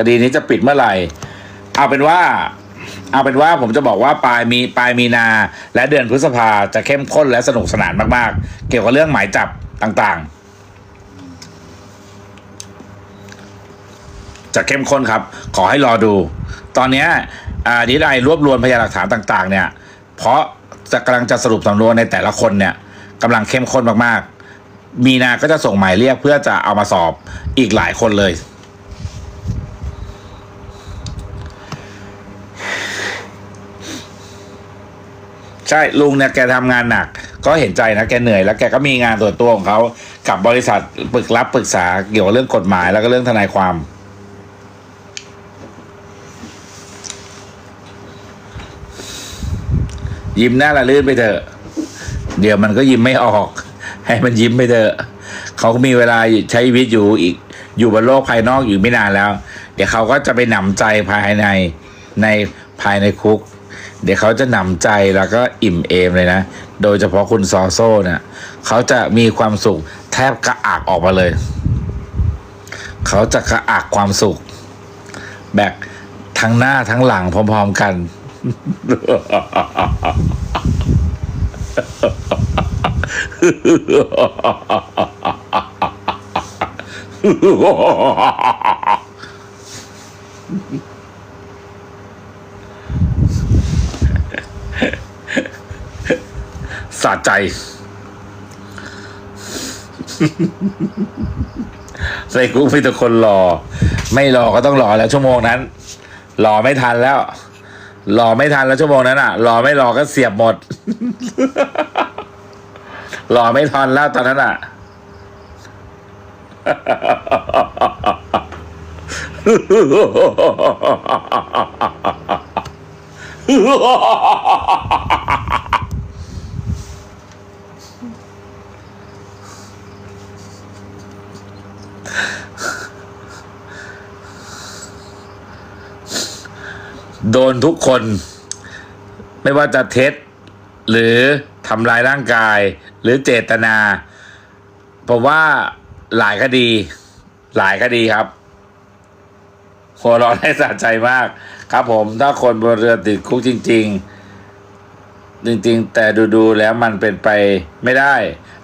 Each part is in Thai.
คดีนี้จะปิดเมื่อไหร่ เอาเป็นว่า เอาเป็นว่าผมจะบอกว่าปลายมีปลายมีนา และเดือนพฤษภาจะเข้มข้นและสนุกสนานมากๆ เกี่ยวกับเรื่องหมายจับต่างๆ จะเข้มข้นครับ ขอให้รอดู ตอนนี้ดีไอรวบรวมพยานหลักฐานต่าง ๆ เนี่ย เพราะจะกำลังจะสรุปสำนวนในแต่ละคนเนี่ยกำลังเข้มข้นมากๆ มีนาก็จะส่งหมายเรียกเพื่อจะเอามาสอบอีกหลายคนเลย ใช่ลุงเนี่ยแกทำงานหนัก ก็เห็นใจนะแกเหนื่อยแล้วแกก็มีงานส่วนตัวของเขากับบริษัทปรึกรับปรึกษาเกี่ยวกับเรื่องกฎหมายแล้วก็เรื่องทนายความ ยิ้มหน้าละลื่นไปเถอะ เดี๋ยวมันก็ยิ้มไม่ออก ให้มันยิ้มไปเถอะเขามีเวลาใช้ชีวิตอยู่อีก อยู่บนโลกภายนอกอยู่ไม่นานแล้ว เดี๋ยวเขาก็จะไปหนำใจภายในในภายในคุก เดี๋ยวเขาจะหนำใจแล้วก็อิ่มเอมเลยนะ โดยเฉพาะคุณซอโซ่เนี่ยเขาจะมีความสุขแทบกระอักออกมาเลย เขาจะกระอักความสุข แบบทั้งหน้าทั้งหลังพร้อมๆกัน สะใจ ใส่กุ๊กมีแต่คนรอ ไม่รอก็ต้องรอแล้วชั่วโมงนั้น รอไม่ทันแล้ว รอไม่ทันแล้วชั่วโมงนั้นอะ รอไม่รอก็เสียบหมด รอไม่ทันแล้วตอนนั้นอะ โดนทุกคน ไม่ว่าจะเท็จ หรือทำลายร่างกาย หรือเจตนาผมว่าหลายคดี หลายคดีครับหัวเร้อนให้สะใจมาก ครับผมถ้าคนบนเรือติดคุกจริง ๆ จริง ๆ แต่ดูๆแล้วมันเป็นไปไม่ได้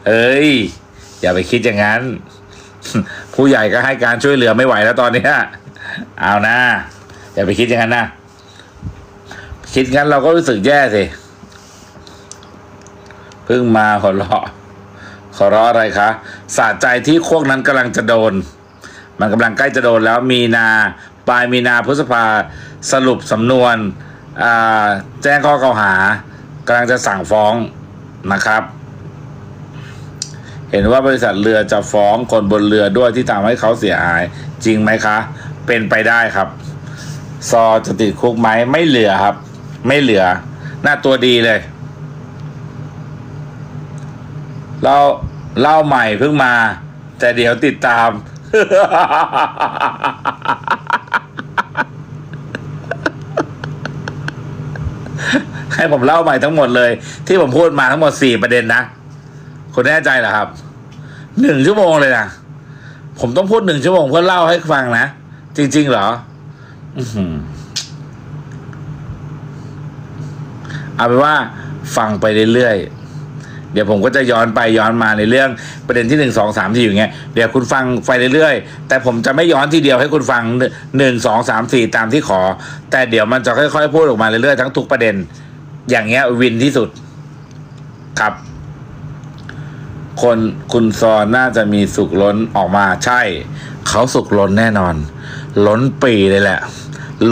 เอ้ย อย่าไปคิดอย่างนั้น ผู้ใหญ่ก็ให้การช่วยเหลือไม่ไหวแล้วตอนนี้เอานะอย่าไปคิดอย่างนั้นนะ คิดงั้นเราก็รู้สึกแย่สิเพิ่งมาขอร้อขอร้ออะไรคะสะใจที่โคกนั้นกำลังจะโดน มันกำลังใกล้จะโดนแล้วมีนาปลายมีนาพฤษภาสรุปสำนวนแจ้งข้อกล่าวหากำลังจะสั่งฟ้องนะครับ เห็นว่าบริษัทเรือจะฟ้องคนบนเรือด้วยที่ทำให้เขาเสียหาย จริงไหมคะ เป็นไปได้ครับ ซอจะติดคุกไหมไม่เหลือครับ ไม่เหลือ หน้าตัวดีเลยเราเล่าใหม่เพิ่งมา แต่เดี๋ยวติดตาม ให้ผมเล่าใหม่ทั้งหมดเลย ที่ผมพูดมาทั้งหมดสี่ประเด็นนะคุณแน่ใจเหรอครับหนึ่งชั่วโมงเลยนะผมต้องพูดหนึ่งชั่วโมงเพื่อเล่าให้ฟังนะ จริง ๆ เหรอ อือหือ เอาเป็นว่าฟังไปเรื่อยๆ เดี๋ยวผมก็จะย้อนไปย้อนมาในเรื่องประเด็นที่หนึ่งสองสามที่อยู่เงี้ยเดี๋ยวคุณฟังไปเรื่อยๆ แต่ผมจะไม่ย้อนทีเดียวให้คุณฟังหนึ่งสองสามสี่ตามที่ขอ แต่เดี๋ยวมันจะค่อยๆ พูดออกมาเรื่อยๆทั้งทุกประเด็น อย่างเงี้ยวินที่สุดครับ คนคุณซอนน่าจะมีสุกล้นออกมาใช่ เขาสุกล้นแน่นอน ล้นปีเลยแหละ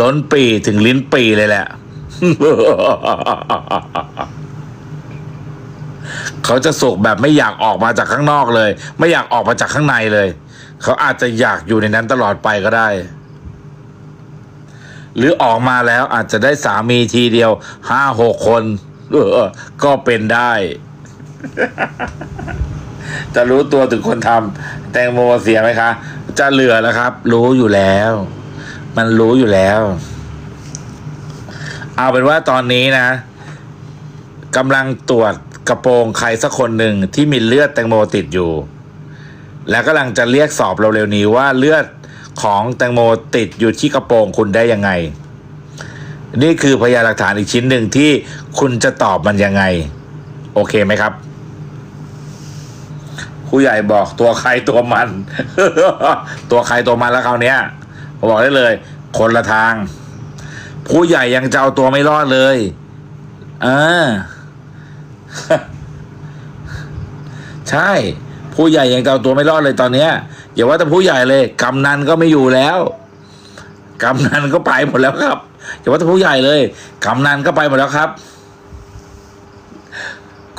ล้นปีถึงลิ้นปีเลยแหละ เขาจะสุกแบบไม่อยากออกมาจากข้างนอกเลย ไม่อยากออกมาจากข้างในเลย เขาอาจจะอยากอยู่ในนั้นตลอดไปก็ได้ หรือออกมาแล้วอาจจะได้สามีทีเดียวห้าหกคนเออก็เป็นได้ จะรู้ตัวถึงคนทำแตงโมเสียไหมคะ จะเหลือแล้วครับ รู้อยู่แล้ว มันรู้อยู่แล้ว เอาเป็นว่าตอนนี้นะกำลังตรวจกระโปรงใครสักคนหนึ่งที่มีเลือดแตงโมติดอยู่ แล้วกำลังจะเรียกสอบเราเร็วๆนี้ว่าเลือดของแตงโมติดอยู่ที่กระโปรงคุณได้ยังไง นี่คือพยานหลักฐานอีกชิ้นหนึ่งที่คุณจะตอบมันยังไง โอเคไหมครับผู้ใหญ่บอกตัวใครตัวมัน ตัวใครตัวมันแล้วคราวนี้ยผมบอกได้เลย คนละทาง ผู้ใหญ่ยังจะเอาตัวไม่รอดเลยเออใช่ ผู้ใหญ่ยังจะเอาตัวไม่รอดเลยตอนเนี้ยอย่าว่าแต่ผู้ใหญ่เลยกำนันก็ไม่อยู่แล้วกำนันก็ไปหมดแล้วครับอย่าว่าแต่ผู้ใหญ่เลยกำนันก็ไปหมดแล้วครับ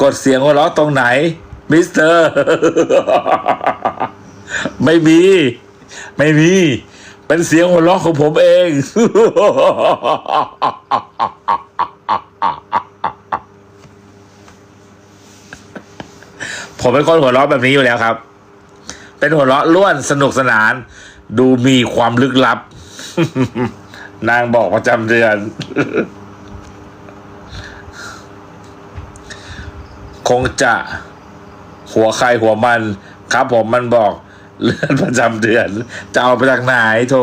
กดเสียงหัวเราะตรงไหน มิสเตอร์ ไม่มี ไม่มี เป็นเสียงหัวเราะของผมเอง ผมเป็นคนหัวเราะแบบนี้อยู่แล้วครับ เป็นหัวเราะล้วนสนุกสนาน ดูมีความลึกลับ นางบอกประจำเดือน คงจะหัวใครหัวมันครับผมมันบอก เลือดประจำเดือนจะเอาไปจากไหนโถ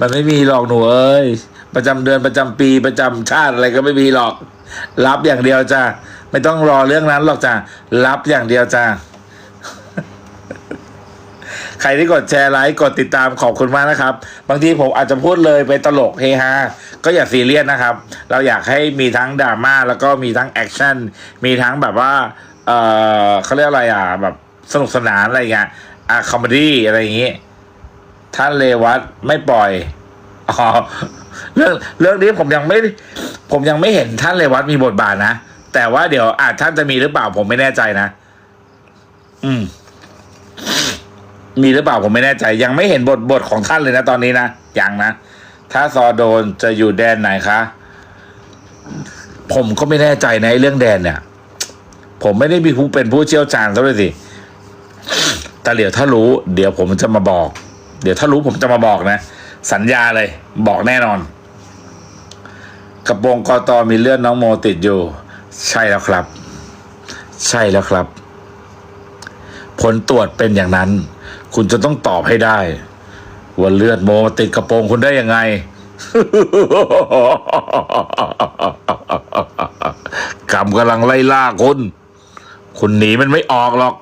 มันไม่มีหรอกหนูเอ้ยประจำเดือนประจำปีประจำชาติอะไรก็ไม่มีหรอก รับอย่างเดียวจ้ะไม่ต้องรอเรื่องนั้นหรอกจ้ะรับอย่างเดียวจ้ะใครที่กดแชร์ไลค์กดติดตามขอบคุณมากนะครับ บางทีผมอาจจะพูดเลยไปตลกเฮฮาก็อย่าซีเรียสนะครับ เราอยากให้มีทั้งดราม่าแล้วก็มีทั้งแอคชั่นมีทั้งแบบว่าเออเขาเรียกอะไรอะแบบสนุกสนานอะไรอย่างเงี้ย อะคอมเมดี้อะไรอย่างงี้ท่านเลวัตไม่ปล่อยอ๋อเรื่องเรื่องนี้ผมยังไม่ ผมยังไม่เห็นท่านเลวัตมีบทบาทนะ แต่ว่าเดี๋ยวอาจท่านจะมีหรือเปล่าผมไม่แน่ใจนะ อืม มีหรือเปล่าผมไม่แน่ใจ ยังไม่เห็นบทบทของท่านเลยนะตอนนี้นะยังนะถ้าซอโดนจะอยู่แดนไหนคะผมก็ไม่แน่ใจในเรื่องแดนเนี่ย ผมไม่ได้มีผู้เป็นผู้เชี่ยวชาญซะเลยสิ แต่เดี๋ยวถ้ารู้ เดี๋ยวผมจะมาบอก เดี๋ยวถ้ารู้ผมจะมาบอกนะ สัญญาเลยบอกแน่นอน กระโปรงกอตอมีเลือดน้องโมติดอยู่ ใช่แล้วครับ ใช่แล้วครับ ผลตรวจเป็นอย่างนั้น คุณจะต้องตอบให้ได้ ว่าเลือดโมติดกระโปรงคุณได้ยังไงกรรมกำลังไล่ล่าคุณ คุณหนีมันไม่ออกหรอก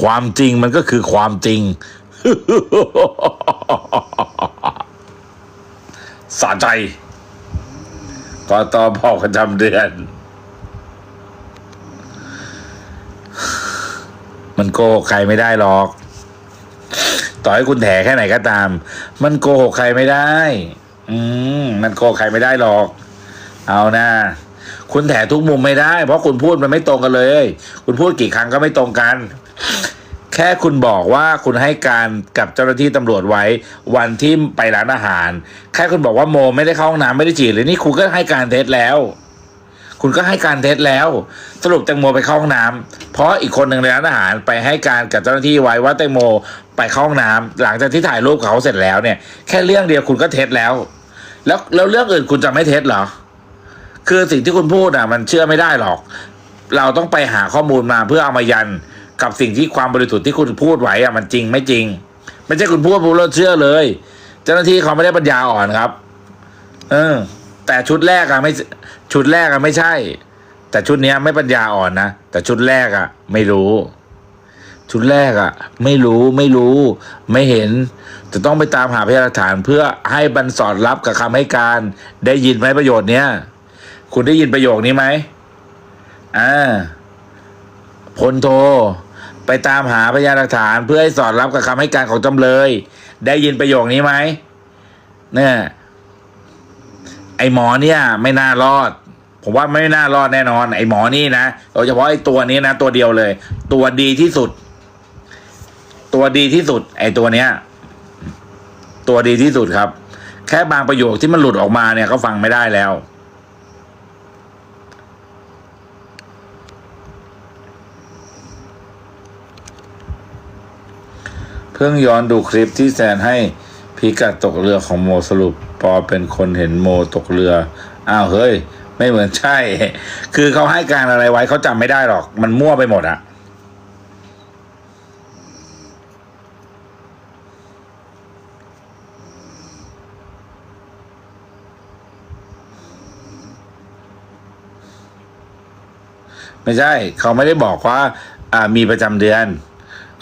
ความจริงมันก็คือความจริงสะใจกอตอบอกประจำเดือน มันโกหกใครไม่ได้หรอก ต่อให้คุณแถแค่ไหนก็ตาม มันโกหกใครไม่ได้ อืมมันโกหกใครไม่ได้หรอก เอานะคุณแถทุกมุมไม่ได้ เพราะคุณพูดมันไม่ตรงกันเลย คุณพูดกี่ครั้งก็ไม่ตรงกัน แค่คุณบอกว่าคุณให้การกับเจ้าหน้าที่ตำรวจไว้ วันที่ไปร้านอาหาร แค่คุณบอกว่าโมไม่ได้เข้าห้องน้ำไม่ได้ฉี่เลยนี่คุณก็ให้การเท็จแล้ว คุณก็ให้การเท็จแล้ว สรุปแตงโมไปเข้าห้องน้ำเพราะอีกคนหนึ่งในร้านอาหารไปให้การกับเจ้าหน้าที่ไว้ว่าแตงโมไปเข้าห้องน้ำหลังจากที่ถ่ายรูปเขาเสร็จแล้วเนี่ย แค่เรื่องเดียวคุณก็เท็จแล้ว แล้วแล้วเรื่องอื่นคุณจะไม่เท็จเหรอคือสิ่งที่คุณพูดอะ มันเชื่อไม่ได้หรอก เราต้องไปหาข้อมูลมาเพื่อเอามายัน กับสิ่งที่ความบริสุทธิ์ที่คุณพูดไว้อะมันจริงไม่จริง ไม่ใช่คุณพูดพูดแล้วเชื่อเลย เจ้าหน้าที่เขาไม่ได้ปัญญาอ่อนครับ เออ แต่ชุดแรกอะไม่ชุดแรกอะไม่ใช่ แต่ชุดเนี้ยไม่ปัญญาอ่อนนะแต่ชุดแรกอะไม่รู้ ชุดแรกอะไม่รู้ไม่รู้ ไม่เห็น จะต้องไปตามหาพยานหลักฐาน เพื่อให้บรรสอดรับกับคำให้การ ได้ยินไหมประโยชน์เนี้ยคุณได้ยินประโยคนี้ไหมอ่าพลโท ไปตามหาพยานหลักฐานเพื่อให้สอดรับกับคำให้การของจำเลย ได้ยินประโยคนี้ไหมเนี่ยไอหมอเนี่ย ไม่น่ารอด ผมว่าไม่น่ารอดแน่นอน ไอหมอนี่นะโดยเฉพาะไอตัวนี้นะตัวเดียวเลย ตัวดีที่สุด ตัวดีที่สุด ไอตัวเนี้ย ตัวดีที่สุดครับ แค่บางประโยคที่มันหลุดออกมาเนี่ยเขาฟังไม่ได้แล้ว เพิ่งย้อนดูคลิปที่แซนให้พีกัดตกเรือของโมสรุป ปอเป็นคนเห็นโมตกเรือ อ้าวเฮ้ย ไม่เหมือนใช่ คือเขาให้การอะไรไว้เขาจำไม่ได้หรอก มันมั่วไปหมดอะไม่ใช่ เขาไม่ได้บอกว่า อ่ามีประจำเดือน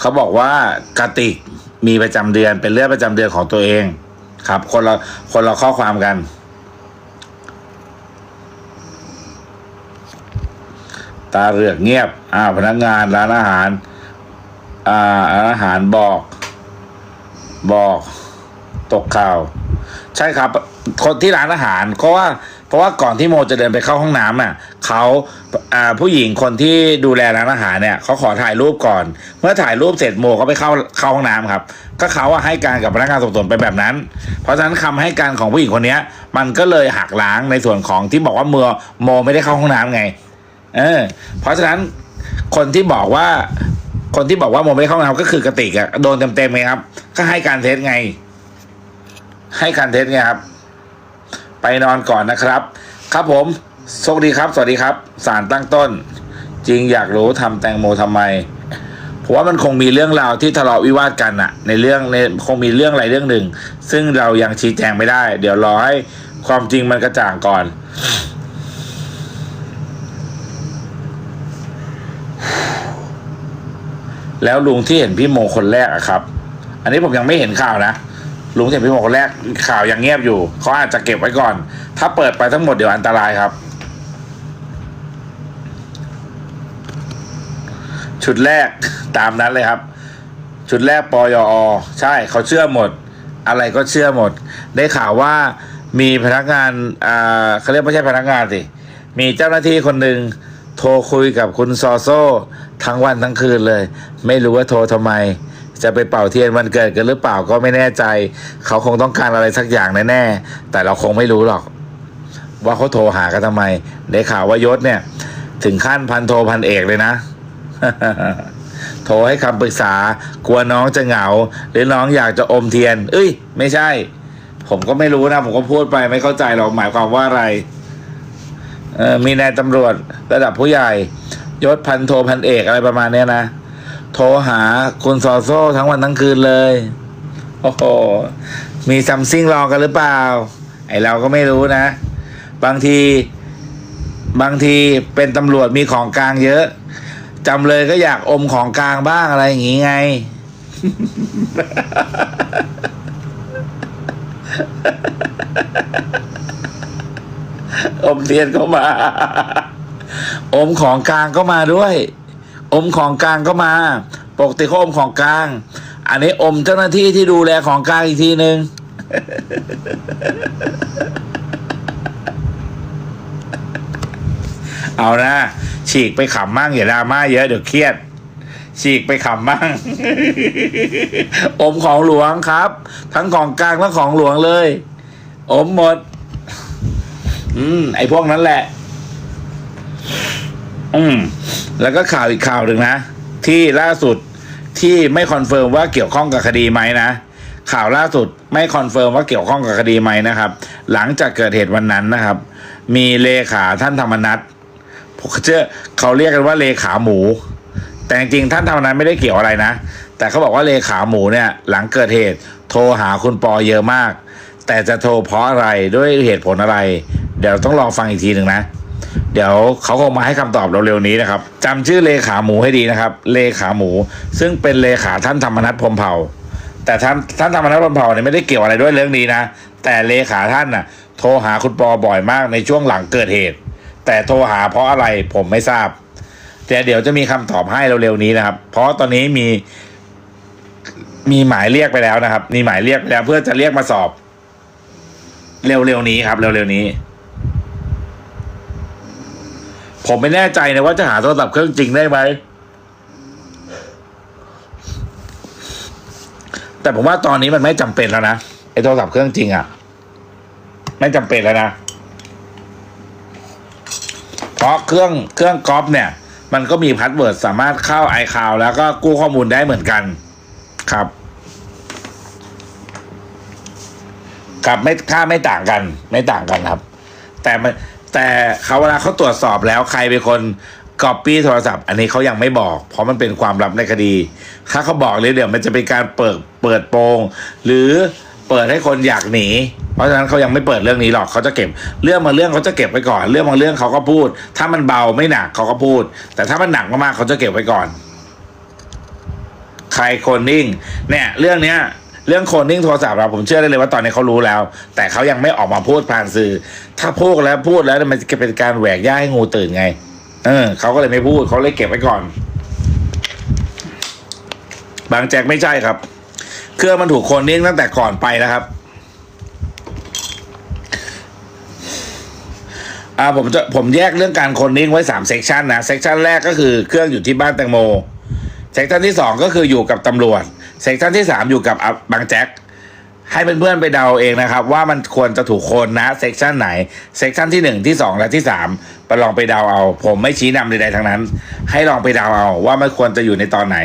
เขาบอกว่ากติกมีประจำเดือนเป็นเลือดประจำเดือนของตัวเอง ครับ คนละคนละข้อความกัน ตาเหลือกเงียบอ่าพนักงานร้านอาหารอ่าร้านอาหารบอก บอกตกข่าว ใช่ครับ คนที่ร้านอาหารเพราะว่า เพราะว่าก่อนที่โมจะเดินไปเข้าห้องน้ำอะเขาผู้หญิงคนที่ดูแลร้านอาหารเนี่ยเขาขอถ่ายรูปก่อน เมื่อถ่ายรูปเสร็จโมก็ไปเข้าเข้าห้องน้ำครับ ก็เขาอะให้การกับพนักงานสอบสวนไปแบบนั้น เพราะฉะนั้นคำให้การของผู้หญิงคนเนี้ยมันก็เลยหักล้างในส่วนของที่บอกว่าเมื่อโมไม่ได้เข้าห้องน้ำไง เออ เพราะฉะนั้นคนที่บอกว่าคนที่บอกว่าโมไม่ได้เข้าห้องน้ำก็คือกระติกอะโดนเต็มๆไงครับ ก็ให้การเท็จไง ให้การเท็จไงครับ ไปนอนก่อนนะครับ ครับผมโชคดีครับ สวัสดีครับสารตั้งต้น จริงอยากรู้ทำแตงโมทำไมผมว่ามันคงมีเรื่องราวที่ทะเลาะวิวาทกันอะในเรื่องในคงมีเรื่องอะไรเรื่องหนึ่ง ซึ่งเรายังชี้แจงไม่ได้ เดี๋ยวรอให้ความจริงมันกระจ่างก่อน แล้วลุงที่เห็นพี่โมคนแรกอะครับ อันนี้ผมยังไม่เห็นข่าวนะ ลุงเห็นพี่โมคนแรกข่าวยังเงียบอยู่เขาอาจจะเก็บไว้ก่อน ถ้าเปิดไปทั้งหมดเดี๋ยวอันตรายครับ ชุดแรกตามนั้นเลยครับ ชุดแรกปยอ ใช่เขาเชื่อหมด อะไรก็เชื่อหมด ได้ข่าวว่ามีพนักงานอ่าเขาเรียกไม่ใช่พนักงานสิมีเจ้าหน้าที่คนหนึ่งโทรคุยกับคุณซอโซ่ทั้งวันทั้งคืนเลย ไม่รู้ว่าโทรทำไม จะไปเป่าเทียนวันเกิดกันหรือเปล่าก็ไม่แน่ใจ เขาคงต้องการอะไรสักอย่างแน่ๆแต่เราคงไม่รู้หรอก ว่าเขาโทรหากันทำไม ได้ข่าวว่ายศเนี่ย ถึงขั้นพันโทพันเอกเลยนะ โทรให้คำปรึกษากลัวน้องจะเหงา หรือน้องอยากจะอมเทียน เอ้ย ไม่ใช่ ผมก็ไม่รู้นะ ผมก็พูดไปไม่เข้าใจหรอกหมายความว่าอะไรมีนายตำรวจระดับผู้ใหญ่ยศพันโทพันเอกอะไรประมาณนี้นะ โทรหาคุณซอโซ่ทั้งวันทั้งคืนเลย โอ้โห มีซัมซิงรอกันหรือเปล่า ไอเราก็ไม่รู้นะ บางที บางทีเป็นตำรวจมีของกลางเยอะจำเลยก็อยากอมของกลางบ้างอะไรอย่างงี้ไง อมเทียนก็มา อมของกลางก็มาด้วย อมของกลางก็มา ปกติเขาอมของกลาง อันนี้อมเจ้าหน้าที่ที่ดูแลของกลางอีกทีหนึ่งเอานะฉีกไปขำมั่งอย่าดราม่าเยอะเดี๋ยวเครียด ฉีกไปขำมั่งอมของหลวงครับ ทั้งของกลางและของหลวงเลย อมหมด อืม ไอพวกนั้นแหละ อืม แล้วก็ข่าวอีกข่าวหนึ่งนะ ที่ล่าสุดที่ไม่คอนเฟิร์มว่าเกี่ยวข้องกับคดีไหมนะ ข่าวล่าสุดไม่คอนเฟิร์มว่าเกี่ยวข้องกับคดีไหมนะครับ หลังจากเกิดเหตุวันนั้นนะครับ มีเลขาท่านธรรมนัฐผมเชื่อเขาเรียกกันว่าเลขาหมู แต่จริงท่านธรรมนัฐไม่ได้เกี่ยวอะไรนะ แต่เขาบอกว่าเลขาหมูเนี่ย หลังเกิดเหตุ โทรหาคุณปอเยอะมาก แต่จะโทรเพราะอะไรด้วยเหตุผลอะไร เดี๋ยวต้องรอฟังอีกทีหนึ่งนะ เดี๋ยวเขาคงมาให้คำตอบเราเร็วๆนี้นะครับจำชื่อเลขาหมูให้ดีนะครับ เลขาหมู ซึ่งเป็นเลขาท่านธรรมนัฐพรมเผ่า แต่ท่านท่านธรรมนัฐพรมเผ่าเนี่ยไม่ได้เกี่ยวอะไรด้วยเรื่องนี้นะ แต่เลขาท่านน่ะ โทรหาคุณปอบ่อยมากในช่วงหลังเกิดเหตุ แต่โทรหาเพราะอะไรผมไม่ทราบ แต่เดี๋ยวจะมีคำตอบให้เร็วๆนี้นะครับ เพราะตอนนี้มี มีหมายเรียกไปแล้วนะครับ มีหมายเรียกไปแล้วเพื่อจะเรียกมาสอบ เร็วๆนี้ครับ เร็วๆนี้ ผมไม่แน่ใจนะว่าจะหาโทรศัพท์เครื่องจริงได้ไหม แต่ผมว่าตอนนี้มันไม่จำเป็นแล้วนะไอ้โทรศัพท์เครื่องจริงอะ่ะ ไม่จำเป็นแล้วนะ เพราะเครื่องเครื่องก๊อปเนี่ย มันก็มีพาสเวิร์ดสามารถเข้า iCloud แล้วก็กู้ข้อมูลได้เหมือนกันครับกับไม่ค่าไม่ต่างกัน ไม่ต่างกันครับ แต่มัน แต่เขาเวลาเขาตรวจสอบแล้วใครเป็นคนก๊อปปี้โทรศัพท์ อันนี้เขายังไม่บอก เพราะมันเป็นความลับในคดี ถ้าเขาบอกเลยเดี๋ยวมันจะเป็นการเปิดเปิดโปงหรือเปิดให้คนอยากหนี เพราะฉะนั้นเขายังไม่เปิดเรื่องนี้หรอกเขาจะเก็บ เรื่องบางเรื่องเขาจะเก็บไว้ก่อน เรื่องบางเรื่องเขาก็พูด ถ้ามันเบาไม่หนักเขาก็พูด แต่ถ้ามันหนักมากๆเขาจะเก็บไว้ก่อน ใครคนนิ่ง เนี่ย เรื่องเนี้ย เรื่องโคนนิ่งโทรศัพท์เราผมเชื่อได้เลยว่าตอนนี้เขารู้แล้ว แต่เขายังไม่ออกมาพูดผ่านสื่อ ถ้าพูดแล้วพูดแล้วมันจะเป็นการแหวกย่าให้งูตื่นไง เออเขาก็เลยไม่พูดเขาเลยเก็บไว้ก่อน บางแจ็คไม่ใช่ครับ เครื่องมันถูกโคนนิ่งตั้งแต่ก่อนไปแล้วครับอ่าผมจะผมแยกเรื่องการคนนิ่งไว้สามเซกชันนะเซกชันแรกก็คือเครื่องอยู่ที่บ้านแตงโมเซกชันที่สองก็คืออยู่กับตำรวจ เซกชันที่สามอยู่กับอะบางแจ็คให้เพื่อนๆไปเดาเองนะครับ ว่ามันควรจะถูกโคนนะเซกชันไหนเซกชันที่หนึ่งที่สองและที่สามไปลองไปเดาเอา ผมไม่ชี้นำใดๆทั้งนั้น ให้ลองไปเดาเอาว่ามันควรจะอยู่ในตอนไหน